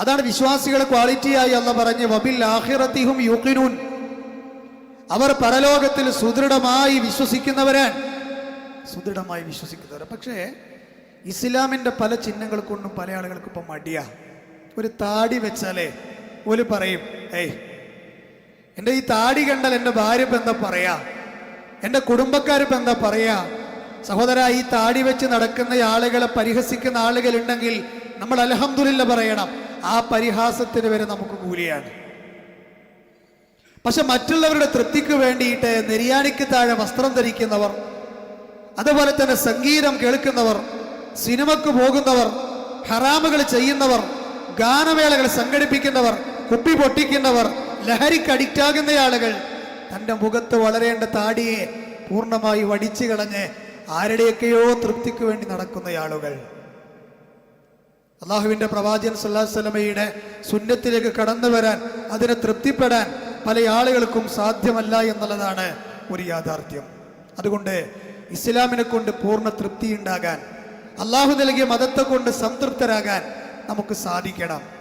അതാണ് വിശ്വാസികളെ ക്വാളിറ്റി ആയി അല്ല പറഞ്ഞ് വബിൽ ആഹിറത്തിഹും യൂക്കിനൂൻ അവർ പരലോകത്തിൽ സുദൃഢമായി വിശ്വസിക്കുന്നവരാണ്. സുദൃഢമായി വിശ്വസിക്കുന്നവർ പക്ഷേ ഇസ്ലാമിന്റെ പല ചിഹ്നങ്ങൾ കൊണ്ടും പല ആളുകൾക്ക് ഇപ്പം മടിയാ. ഒരു താടി വെച്ചാലേ ഒരു പറയും ഏയ് എന്റെ ഈ താടി കണ്ടാൽ എന്റെ ഭാര്യ ഇപ്പം എന്താ പറയാ? എന്റെ കുടുംബക്കാരിപ്പം എന്താ പറയാ? സഹോദര ഈ താടി വെച്ച് നടക്കുന്ന ആളുകളെ പരിഹസിക്കുന്ന ആളുകളുണ്ടെങ്കിൽ നമ്മൾ അലഹമുല്ല പറയണം. ആ പരിഹാസത്തിന് വരെ നമുക്ക് കൂലിയാണ് പക്ഷെ മറ്റുള്ളവരുടെ തൃപ്തിക്ക് വേണ്ടിയിട്ട് നെരിയാണിക്ക് താഴെ വസ്ത്രം ധരിക്കുന്നവർ അതുപോലെ തന്നെ സംഗീതം കേൾക്കുന്നവർ സിനിമക്ക് പോകുന്നവർ ഹറാമുകൾ ചെയ്യുന്നവർ ഗാനമേളകൾ സംഘടിപ്പിക്കുന്നവർ കുപ്പി പൊട്ടിക്കുന്നവർ ലഹരിക്ക് അഡിക്റ്റ് ആകുന്ന ആളുകൾ തന്റെ മുഖത്ത് വളരേണ്ട താടിയെ പൂർണമായി വടിച്ചു കളഞ്ഞ് ആരുടെയൊക്കെയോ തൃപ്തിക്ക് വേണ്ടി നടക്കുന്ന ആളുകൾ. അള്ളാഹുവിന്റെ പ്രവാചകൻ സല്ലാ സ്വലമയുടെ സുന്നത്തിലേക്ക് കടന്നു വരാൻ അതിനെ തൃപ്തിപ്പെടാൻ പല ആളുകൾക്കും സാധ്യമല്ല എന്നുള്ളതാണ് ഒരു യാഥാർത്ഥ്യം. അതുകൊണ്ട് ഇസ്ലാമിനെ കൊണ്ട് പൂർണ തൃപ്തി ഉണ്ടാകാൻ അള്ളാഹു നൽകിയ മതത്തെ കൊണ്ട് സംതൃപ്തരാകാൻ നമുക്ക് സാധിക്കണം.